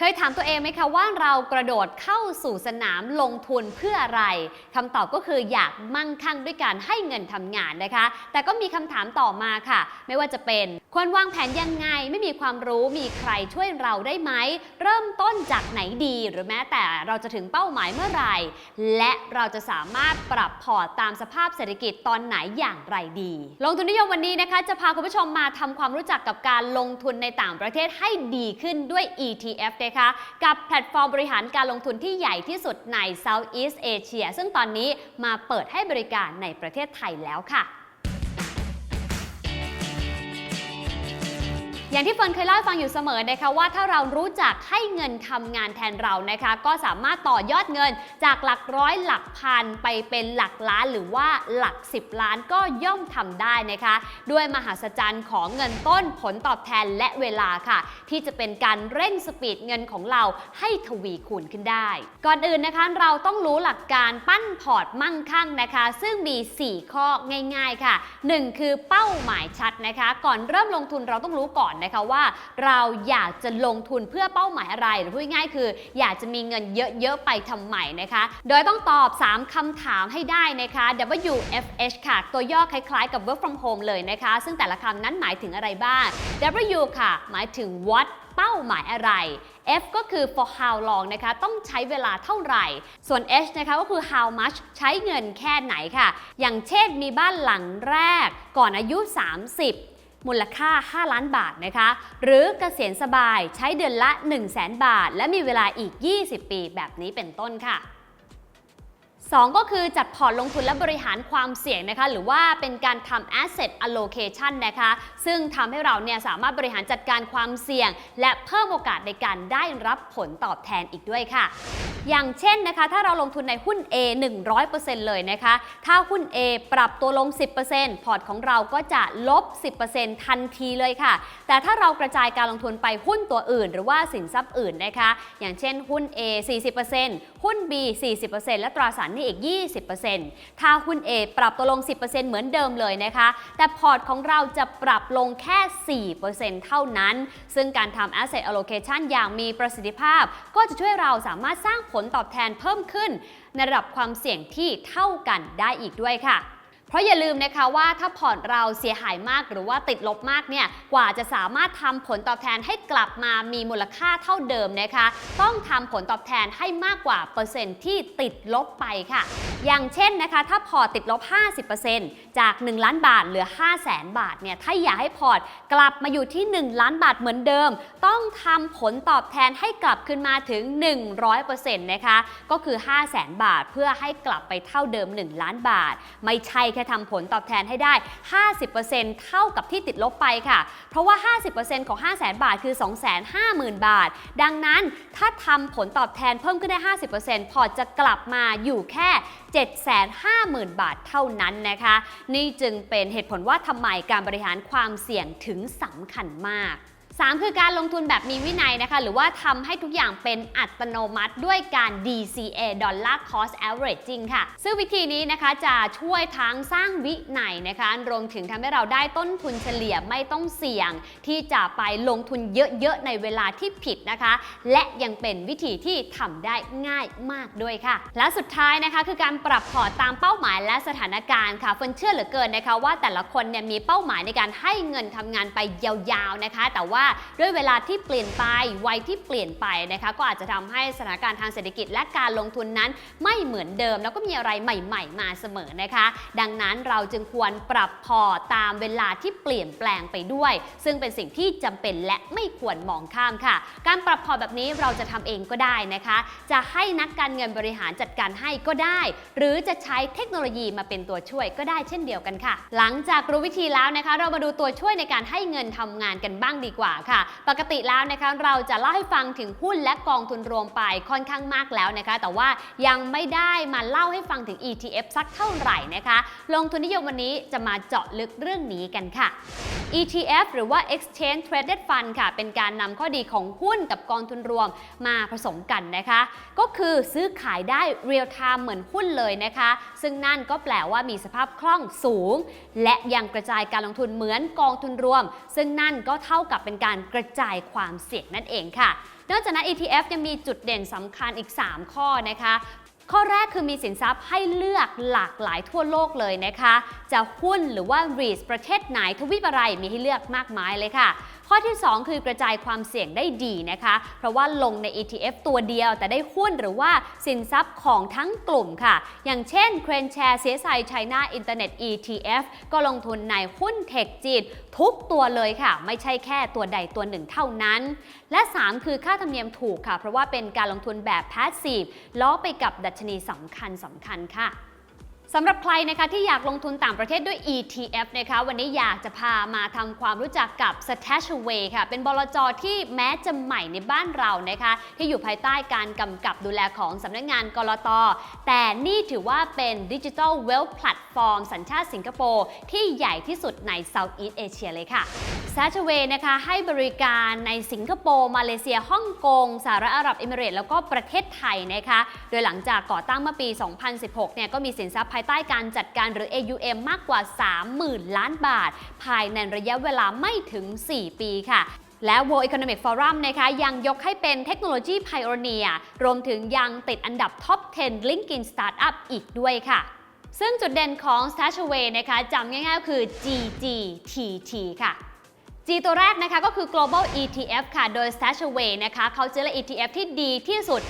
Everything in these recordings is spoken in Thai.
เคยถามตัวเองไหมคะว่าเรากระโดดเข้าสู่สนามลงทุนเพื่ออะไรคำตอบก็คืออยากมั่งคั่งด้วยการให้เงินทำงานนะคะ แต่ก็มีคำถามต่อมาค่ะ ไม่ว่าจะเป็นควรวางแผนยังไงไม่มีความรู้มีใครช่วยเราได้ไหม เริ่มต้นจากไหนดีหรือแม้แต่เราจะถึงเป้าหมายเมื่อไหร่ และเราจะสามารถปรับพอร์ตตามสภาพเศรษฐกิจตอนไหนอย่างไรดี ลงทุนนิยมวันนี้นะคะ จะพาคุณผู้ชมมาทำความรู้จักกับการลงทุนในต่างประเทศให้ดีขึ้นด้วย ETF นะคะกับแพลตฟอร์มบริหารการลงทุนที่ใหญ่ที่สุดใน Southeast Asia ซึ่งตอนนี้มาเปิดให้บริการในประเทศไทยแล้วค่ะ อย่างที่เฟิร์นเคยเล่าให้ฟังอยู่เสมอนะคะว่าถ้าเรารู้จักให้เงินทำงานแทนเรานะคะ ก็สามารถต่อยอดเงินจากหลักร้อยหลักพันไปเป็นหลักล้านหรือว่าหลัก 10 ล้านก็ย่อมทำได้นะคะ ด้วยมหัศจรรย์ของเงินต้นผลตอบแทนและเวลาค่ะ ที่จะเป็นการเร่งสปีดเงินของเราให้ทวีคูณขึ้นได้ ก่อนอื่นนะคะเราต้องรู้หลักการปั้นพอร์ตมั่งคั่งนะคะ ซึ่งมี 4 ข้อง่าย ๆค่ะ 1 คือเป้าหมายชัดนะคะ ก่อนเริ่มลงทุนเราต้องรู้ก่อนนะคะว่า เราอยากจะลงทุนเพื่อเป้าหมายอะไรหรือพูดง่ายคือ อยากจะมีเงินเยอะ ๆ ไปทำไมนะคะ โดยต้องตอบ 3คำถามให้ได้นะคะ WFH ค่ะ ตัวย่อคล้ายๆกับ work from home เลยนะคะ ซึ่งแต่ละคำนั้นหมายถึงอะไรบ้าง W ค่ะ หมายถึง what เป้าหมายอะไร F ก็คือ for how long นะคะ ต้องใช้เวลาเท่าไหร่ ส่วน H นะคะก็คือ how much ใช้เงินแค่ไหนค่ะ อย่างเช่นมีบ้านหลังแรกก่อนอายุ 30 มูลค่า 5 ล้านบาทนะคะ หรือเกษียณสบายใช้เดือนละ 1 0 0 0 0แบาท และมีเวลาอีก 20 ปีแบบนี้เป็นต้นค่ะ 2 ก็คือจัดพอร์ตลงทุนและบริหารความเสี่ยงนะคะ หรือว่าเป็นการทำ asset allocation นะคะ ซึ่งทำให้เราเนี่ยสามารถบริหารจัดการความเสี่ยง และเพิ่มโอกาสในการได้รับผลตอบแทนอีกด้วยค่ะ อย่างเช่นนะคะ ถ้าเราลงทุนในหุ้น A 100%เลยนะคะ ถ้าหุ้น A ปรับตัวลง 10%พอร์ตของเราก็จะลบ 10%ทันทีเลยค่ะ แต่ถ้าเรากระจายการลงทุนไปหุ้นตัวอื่น หรือว่าสินทรัพย์อื่นนะคะ อย่างเช่นหุ้น A 40%หุ้น B 40%และตราสารหนี้อีก 20%ถ้าหุ้น A ปรับตัวลง 10%เหมือนเดิมเลยนะคะ แต่พอร์ตของเราจะปรับลงแค่ 4%เท่านั้น ซึ่งการทำ asset allocation อย่างมีประสิทธิภาพ ก็จะช่วยเราสามารถสร้างผลตอบแทนเพิ่มขึ้น ในระดับความเสี่ยงที่เท่ากันได้อีกด้วยค่ะ เพราะอย่าลืมนะคะว่าถ้าพอร์ตเราเสียหายมากหรือว่าติดลบมากเนี่ยกว่าจะสามารถทำผลตอบแทนให้กลับมามีมูลค่าเท่าเดิมนะคะ ต้องทำผลตอบแทนให้มากกว่าเปอร์เซ็นต์ที่ติดลบไปค่ะ อย่างเช่นนะคะ ถ้าพอร์ตติดลบ 50%จาก 1 ล้านบาทเหลือ 5 0 0แสนบาทเนี่ยถ้าอยากให้พอร์ตกลับมาอยู่ที่ 1 ล้านบาทเหมือนเดิม ต้องทำผลตอบแทนให้กลับขึ้นมาถึง 100%นะคะก็คือ 5 0 0แสนบาทเพื่อให้กลับไปเท่าเดิม 1 ล้านบาท ไม่ใช่แค่ทำผลตอบแทนให้ได้ 50%เท่ากับที่ติดลบไปค่ะ เพราะว่า 50%ของ 5 0 0แสนบาทคือ 250,000 บาท ดังนั้นถ้าทำผลตอบแทนเพิ่มขึ้นได้ 50%พอจะกลับมาอยู่แค่ 750,000 บาทเท่านั้นนะคะ นี่จึงเป็นเหตุผลว่าทำไมการบริหารความเสี่ยงถึงสำคัญมาก 3 คือการลงทุนแบบมีวินัยนะคะ หรือว่าทำให้ทุกอย่างเป็นอัตโนมัติด้วยการ DCA Dollar Cost Averaging ค่ะ ซึ่งวิธีนี้นะคะจะช่วยทั้งสร้างวินัยนะคะรวมถึงทำให้เราได้ต้นทุนเฉลี่ยไม่ต้องเสี่ยง ที่จะไปลงทุนเยอะๆ ในเวลาที่ผิดนะคะ และยังเป็นวิธีที่ทำได้ง่ายมากด้วยค่ะ และสุดท้ายนะคะคือการปรับพอร์ตตามเป้าหมายและสถานการณ์ค่ะเฟินเชื่อเหลือเกินนะคะว่าแต่ละคนเนี่ยมีเป้าหมายในการให้เงินทำงานไปยาวๆนะคะ แต่ว่าด้วยเวลาที่เปลี่ยนไปวัยที่เปลี่ยนไปนะคะก็อาจจะทำให้สถานการณ์ทางเศรษฐกิจและการลงทุนนั้นไม่เหมือนเดิม แล้วก็มีอะไรใหม่ ๆ มาเสมอนะคะ ดังนั้นเราจึงควรปรับพอตามเวลาที่เปลี่ยนแปลงไปด้วย ซึ่งเป็นสิ่งที่จำเป็นและไม่ควรมองข้ามค่ะ การปรับพอแบบนี้เราจะทำเองก็ได้นะคะ จะให้นักการเงินบริหารจัดการให้ก็ได้ หรือจะใช้เทคโนโลยีมาเป็นตัวช่วยก็ได้เช่นเดียวกันค่ะ หลังจากรู้วิธีแล้วนะคะ เรามาดูตัวช่วยในการให้เงินทำงานกันบ้างดีกว่าค่ะ ปกติแล้วนะคะเราจะเล่าให้ฟังถึงหุ้นและกองทุนรวมไปค่อนข้างมากแล้วนะคะ แต่ว่ายังไม่ได้มาเล่าให้ฟังถึง ETF สักเท่าไหร่นะคะ ลงทุนนิยมวันนี้จะมาเจาะลึกเรื่องนี้กันค่ะ ETF หรือว่า Exchange Traded Fund ค่ะ เป็นการนำข้อดีของหุ้นกับกองทุนรวมมาผสมกันนะคะ ก็คือซื้อขายได้ real time เหมือนหุ้นเลยนะคะ ซึ่งนั่นก็แปลว่ามีสภาพคล่องสูง และยังกระจายการลงทุนเหมือนกองทุนรวม ซึ่งนั่นก็เท่ากับเป็นการกระจายความเสี่ยงนั่นเองค่ะนอกจากนั้น ETF ยังมีจุดเด่นสำคัญอีก 3 ข้อนะคะ ข้อแรกคือมีสินทรัพย์ให้เลือกหลากหลายทั่วโลกเลยนะคะ จะหุ้นหรือว่า REITs ประเทศไหนทวีปอะไรมีให้เลือกมากมายเลยค่ะ ข้อที่ 2 คือกระจายความเสี่ยงได้ดีนะคะ เพราะว่าลงใน ETF ตัวเดียวแต่ได้หุ้นหรือว่าสินทรัพย์ของทั้งกลุ่มค่ะ อย่างเช่นเครนแชร์เสียไซไชน่าอินเทอร์เน็ต ETF ก็ลงทุนในหุ้นเทคจีนทุกตัวเลยค่ะ ไม่ใช่แค่ตัวใดตัวหนึ่งเท่านั้น และ 3 คือค่าธรรมเนียมถูกค่ะ เพราะว่าเป็นการลงทุนแบบ passive ล้อไปกับดัชนีสำคัญสำคัญค่ะ สำหรับใครนะคะที่อยากลงทุนต่างประเทศด้วย ETF นะคะวันนี้อยากจะพามาทำความรู้จักกับ Stashaway ค่ะ เป็นบลจที่แม้จะใหม่ในบ้านเรานะคะ ที่อยู่ภายใต้การกำกับดูแลของสำนักงานกรตแต่นี่ถือว่าเป็นดิจิทัลเวล t ์แพลตฟอร์มสัญชาติสิงคโปร์ที่ใหญ่ที่สุดใน Southeast Asia เลยค่ะ Stashaway นะคะให้บริการในสิงคโปร์ มาเลเซียฮ่องกงสหรัฐอาหรับเอมิเรตแล้วก็ประเทศไทยนะคะ โดยหลังจากก่อตั้งเมื่อปี 2016 เนี่ยก็มีสินทรัพย์ภายใต้การจัดการหรือ AUM มากกว่า 30,000 ล้านบาท ภายในระยะเวลาไม่ถึง 4 ปีค่ะและ World Economic Forum นะคะยังยกให้เป็นเทคโนโลยี Pioneer รวมถึงยังติดอันดับ Top 10 LinkedIn Startup อีกด้วยค่ะ ซึ่งจุดเด่นของ Stashaway นะคะจำง่ายๆ คือ GGTT ค่ะ G ตัวแรกนะคะก็คือ global ETF ค่ะ โดย Stashaway นะคะเขาจะเลือก ETF ที่ดีที่สุด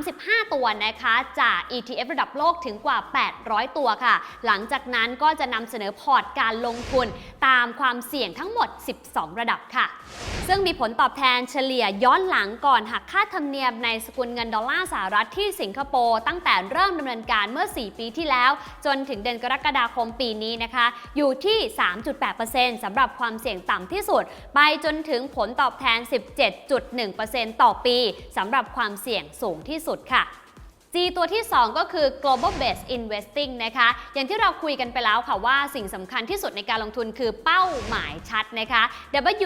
35 ตัวนะคะ จาก ETF ระดับโลกถึงกว่า 800 ตัวค่ะ หลังจากนั้นก็จะนำเสนอพอร์ตการลงทุนตามความเสี่ยงทั้งหมด 12 ระดับค่ะ ซึ่งมีผลตอบแทนเฉลี่ยย้อนหลังก่อนหักค่าธรรมเนียมในสกุลเงินดอลลาร์สหรัฐที่สิงคโปร์ตั้งแต่เริ่มดำเนินการเมื่อ 4 ปีที่แล้ว จนถึงเดือนกรกฎาคมปีนี้นะคะ อยู่ที่ 3.8%สำหรับความเสี่ยงต่ำที่สุด ไปจนถึงผลตอบแทน 17.1%ต่อปีสำหรับความเสี่ยงสูงที่สุดค่ะ G ตัวที่ 2 ก็คือ global based investing นะคะ อย่างที่เราคุยกันไปแล้วค่ะว่าสิ่งสำคัญที่สุดในการลงทุนคือเป้าหมายชัดนะคะ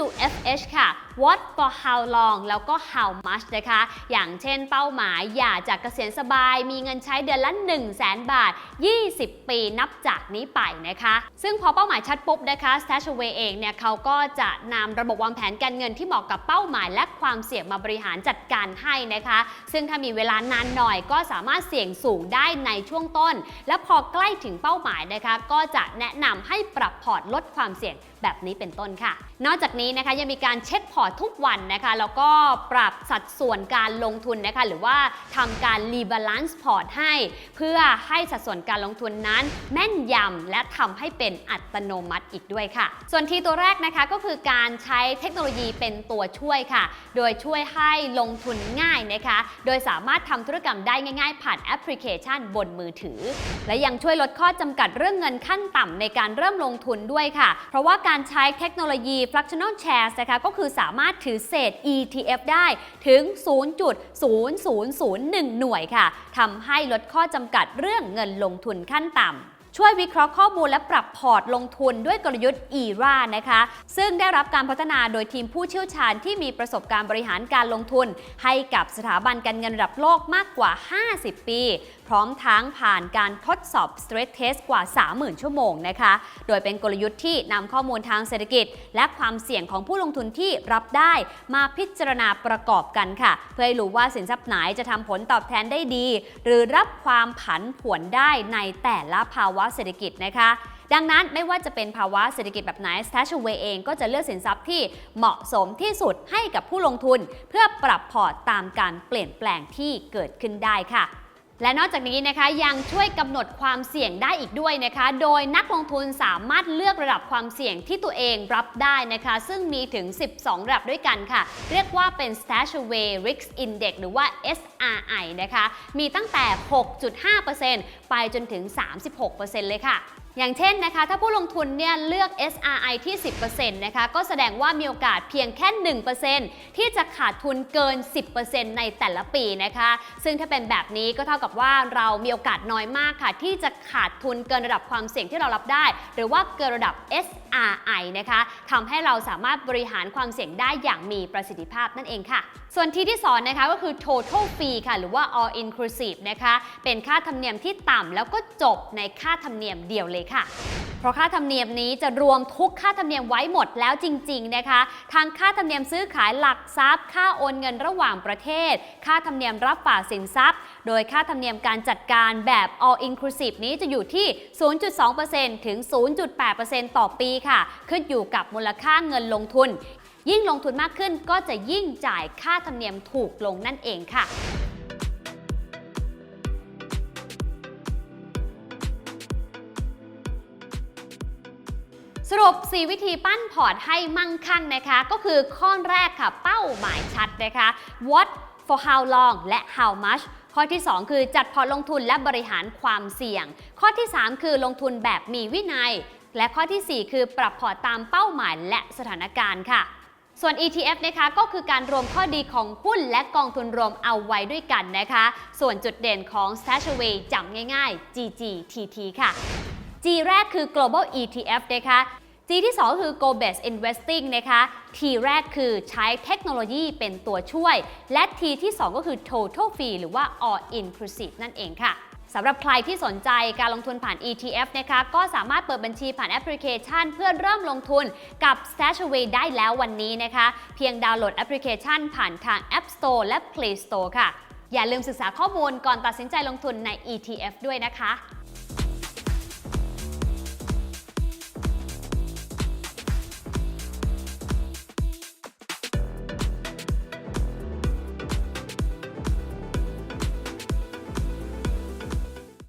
WFH ค่ะ what for how long แล้วก็ how much นะคะ อย่างเช่นเป้าหมายอยากจากเกษียณสบาย มีเงินใช้เดือนละ 1 0 0 0 0แบาท 20 ปีนับจากนี้ไปนะคะ ซึ่งพอเป้าหมายชัดปุ๊บนะคะ Stashaway เองเนี่ยเขาก็จะนำระบบวางแผนการเงินที่เหมาะกับเป้าหมายและความเสี่ยงมาบริหารจัดการให้นะคะ ซึ่งถ้ามีเวลานานหน่อยก็สาามารถเสี่ยงสูงได้ในช่วงต้น และพอใกล้ถึงเป้าหมายนะคะ ก็จะแนะนำให้ปรับพอร์ตลดความเสี่ยงแบบนี้เป็นต้นค่ะ นอกจากนี้นะคะยังมีการเช็คพอร์ตทุกวันนะคะแล้วก็ปรับสัดส่วนการลงทุนนะคะหรือว่าทำการรีบาลานซ์พอร์ตให้ เพื่อให้สัดส่วนการลงทุนนั้น แม่นยำและทำให้เป็นอัตโนมัติอีกด้วยค่ะ ส่วนทีตัวแรกนะคะก็คือการใช้เทคโนโลยีเป็นตัวช่วยค่ะ โดยช่วยให้ลงทุนง่ายนะคะ โดยสามารถทำธุรกรรมได้ง่ายๆผ่านแอปพลิเคชันบนมือถือ และยังช่วยลดข้อจำกัดเรื่องเงินขั้นต่ำในการเริ่มลงทุนด้วยค่ะ เพราะว่าการใช้เทคโนโลยี fractional shares นะคะก็คือสามารถถือเศษ ETF ได้ถึง 0.0001 หน่วยค่ะทำให้ลดข้อจำกัดเรื่องเงินลงทุนขั้นต่ำ ช่วยวิเคราะห์ข้อมูลและปรับพอร์ตลงทุนด้วยกลยุทธ์ ERA นะคะ ซึ่งได้รับการพัฒนาโดยทีมผู้เชี่ยวชาญที่มีประสบการณ์บริหารการลงทุน ให้กับสถาบันการเงินระดับโลกมากกว่า 50 ปี พร้อมทั้งผ่านการทดสอบ stress test กว่า 30,000 ชั่วโมงนะคะ โดยเป็นกลยุทธ์ที่นำข้อมูลทางเศรษฐกิจ และความเสี่ยงของผู้ลงทุนที่รับได้มาพิจารณาประกอบกันค่ะ เพื่อให้รู้ว่าสินทรัพย์ไหนจะทำผลตอบแทนได้ดี หรือรับความผันผวนได้ในแต่ละภาวะเศรษฐกิจนะคะ ดังนั้นไม่ว่าจะเป็นภาวะเศรษฐกิจแบบไหน Stashaway เองก็จะเลือกสินทรัพย์ที่เหมาะสมที่สุดให้กับผู้ลงทุน เพื่อปรับพอร์ตตามการเปลี่ยนแปลงที่เกิดขึ้นได้ค่ะ และนอกจากนี้นะคะยังช่วยกำหนดความเสี่ยงได้อีกด้วยนะคะ โดยนักลงทุนสามารถเลือกระดับความเสี่ยงที่ตัวเองรับได้นะคะ ซึ่งมีถึง 12 ระดับด้วยกันค่ะ เรียกว่าเป็น Stashaway Risk Index หรือว่า SRI นะคะ มีตั้งแต่ 6.5%ไปจนถึง 36%เลยค่ะ อย่างเช่นนะคะถ้าผู้ลงทุนเนี่ยเลือก SRI ที่ 10%นะคะก็แสดงว่ามีโอกาสเพียงแค่ 1%ที่จะขาดทุนเกิน 10%ในแต่ละปีนะคะ ซึ่งถ้าเป็นแบบนี้ก็เท่ากับว่าเรามีโอกาสน้อยมากค่ะ ที่จะขาดทุนเกินระดับความเสี่ยงที่เรารับได้ หรือว่าเกินระดับ RI นะคะทำให้เราสามารถบริหารความเสี่ยงได้อย่างมีประสิทธิภาพนั่นเองค่ะ ส่วนที่ที่สอนนะคะก็คือ total fee ค่ะ หรือว่า all inclusive นะคะ เป็นค่าธรรมเนียมที่ต่ำแล้วก็จบในค่าธรรมเนียมเดียวเลยค่ะเพราะค่าธรรมเนียมนี้จะรวมทุกค่าธรรมเนียมไว้หมดแล้วจริง ๆ นะคะ ทางค่าธรรมเนียมซื้อขายหลักทรัพย์ ค่าโอนเงินระหว่างประเทศ ค่าธรรมเนียมรับฝากสินทรัพย์ โดยค่าธรรมเนียมการจัดการแบบ all inclusive นี้จะอยู่ที่ 0.2%ถึง 0.8%ต่อปีค่ะ ขึ้นอยู่กับมูลค่าเงินลงทุน ยิ่งลงทุนมากขึ้นก็จะยิ่งจ่ายค่าธรรมเนียมถูกลงนั่นเองค่ะ สรุป4วิธีปั้นพอร์ตให้มั่งคั่งนะคะ ก็คือข้อแรกค่ะ เป้าหมายชัดนะคะ what for how long และ how much ข้อที่ 2 คือจัดพอร์ตลงทุนและบริหารความเสี่ยง ข้อที่ 3 คือลงทุนแบบมีวินัย และข้อทีสี่ 4 คือปรับพอร์ตตามเป้าหมายและสถานการณ์ค่ะส่วน ETF นะคะก็คือการรวมข้อดีของหุ้นและกองทุนรวมเอาไว้ด้วยกันนะคะ ส่วนจุดเด่นของ Stashaway จำง่ายๆ GGTT ค่ะ G แรกคือ global ETF นะคะ G ที่ 2 คือ Go Best Investing นะคะ T แรกคือใช้เทคโนโลยีเป็นตัวช่วย และ T ที่ 2 ก็คือ Total Fee หรือว่า All Inclusive นั่นเองค่ะสำหรับใครที่สนใจการลงทุนผ่าน ETF นะคะ ก็สามารถเปิดบัญชีผ่านแอปพลิเคชัน เพื่อเริ่มลงทุนกับ Stashaway ได้แล้ววันนี้นะคะ เพียงดาวน์โหลดแอปพลิเคชัน ผ่านทาง App Store และ Play Store ค่ะ อย่าลืมศึกษาข้อมูลก่อนตัดสินใจลงทุนใน ETF ด้วยนะคะ